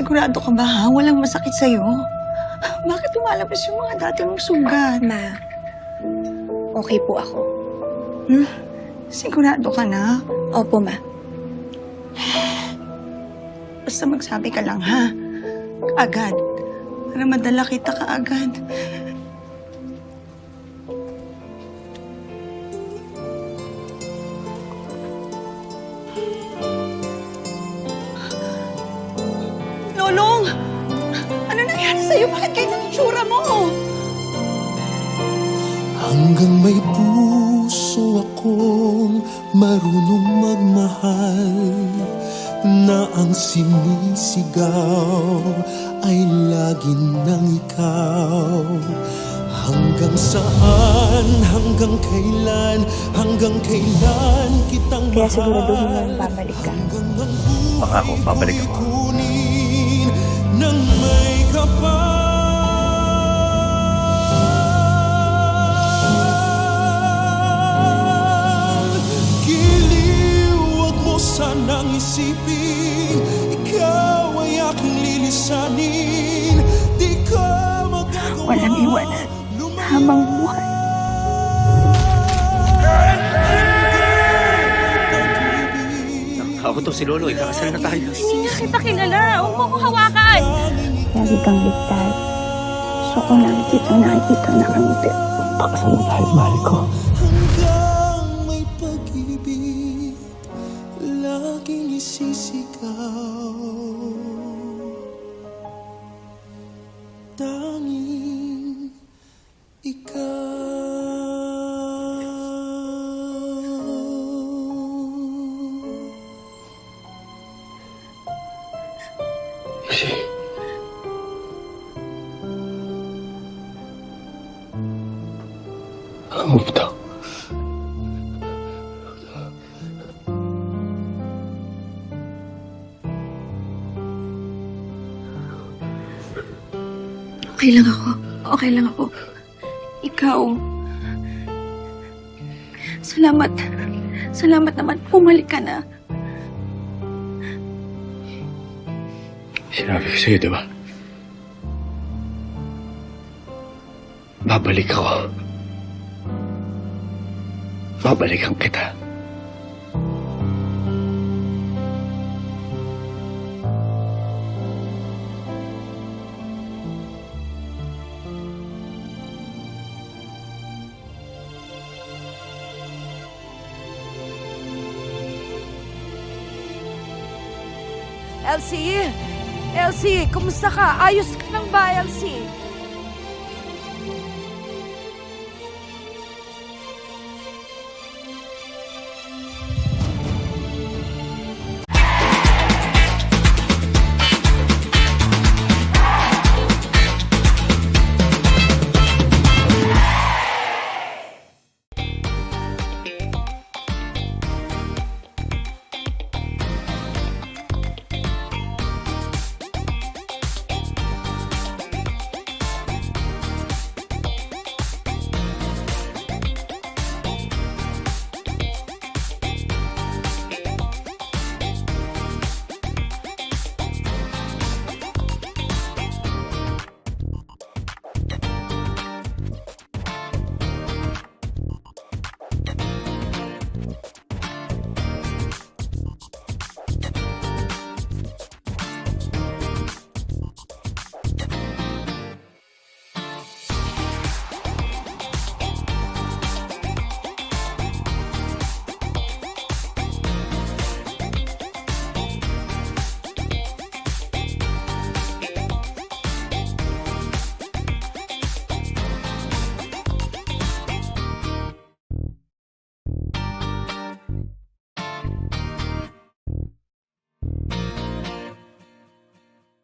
Sigurado ka ba ha? Walang masakit sa'yo? Bakit lumalabas yung mga dati mong sugat? Ma, okay po ako. Sigurado ka na? Opo, ma. Basta magsabi ka lang ha. Agad. Para madala kita ka nangyari sa'yo? Bakit ganyan ang tsura mo? Hanggang may puso akong marunong magmahal Na ang sinisigaw ay lagi ng ikaw Hanggang saan, hanggang kailan, hanggang kailan kitang Kaya siguraduhin mo mahal na babalik ka. Hanggang ang Pangako, buhay babalik ko'y ako. Sanang isipin Ikaw ay aking lilisanin Di ka magagawa Walang iwanan. Habang buhay. To si Lolo, ikakasal na tayo. Hindi nga kita kilala. Huwag mo ko hawakan. Lagi kang ligtas. Gusto ko lang kita nakikita na kami. Pakasal na tayo, mahal ko. Hanggang may pag-ibig Laging isisigaw Alam mo ba Okay lang ako. Okay lang ako. Ikaw. Salamat. Salamat naman. Pumalik ka na. Sinabi ko sa'yo, di ba? Babalik ako. Babalikan kita. Elsie! Elsie, kumusta ka? Ayos ka lang ba, Elsie?